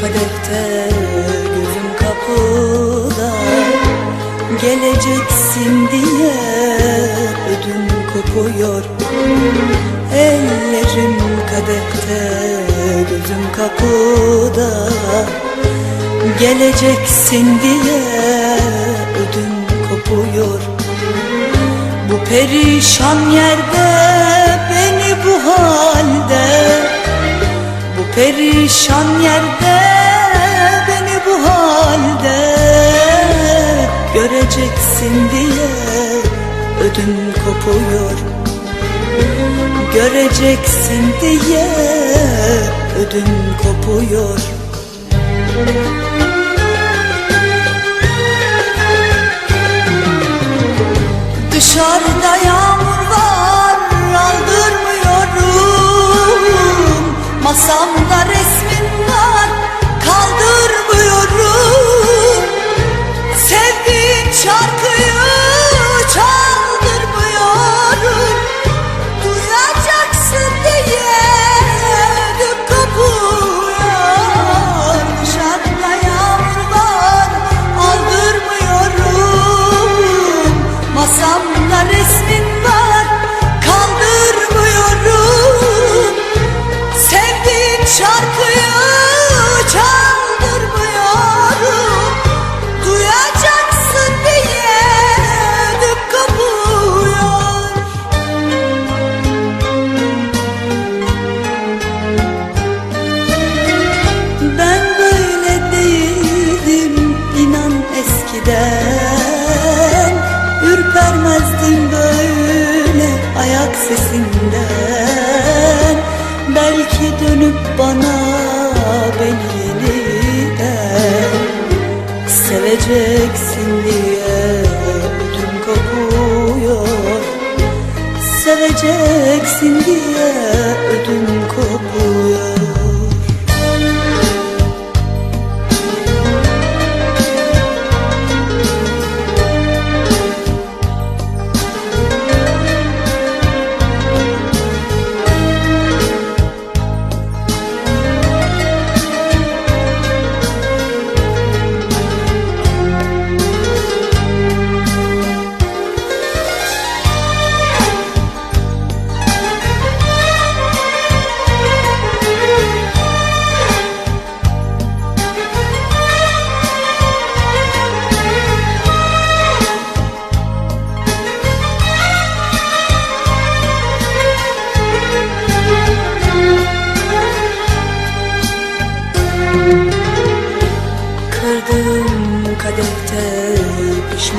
kadehte gözüm kapıda. Geleceksin diye ödüm kopuyor. Ellerim kadehte gözüm kapıda. Geleceksin diye ödüm kopuyor. Bu perişan yerde beni bu halde. Bu perişan yerde Göreceksin diye ödüm kopuyor. Göreceksin diye ödüm kopuyor. Dışarıda yağmur var aldırmıyorum. Masamda llorar. Bana beni yeniden Seveceksin diye ödüm kopuyor Seveceksin diye ödüm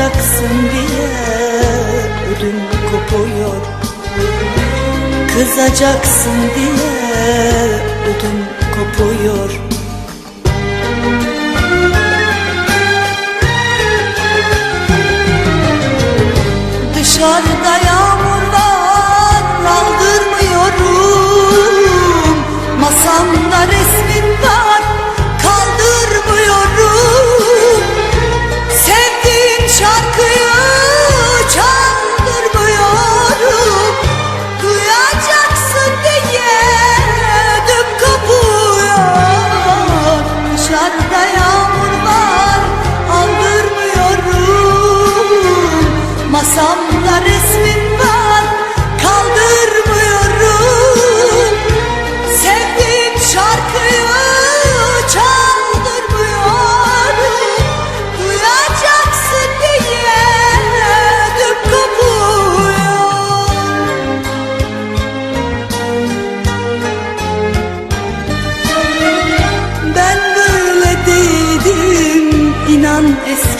Kızacaksın diye ödüm kopuyor. Kızacaksın diye ödüm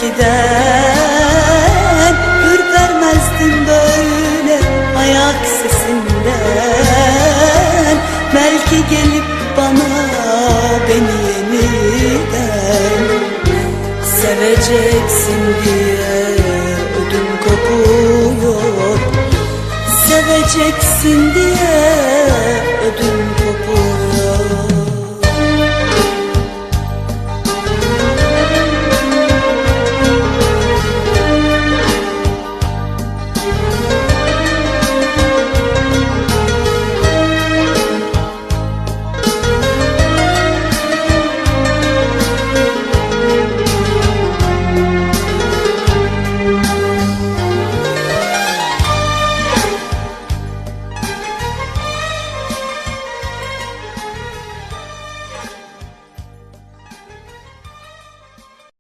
giden Ürpermezdin böyle ayak sesinden. Belki gelip bana beni yeniden Seveceksin diye ödüm kopuyor. Seveceksin diye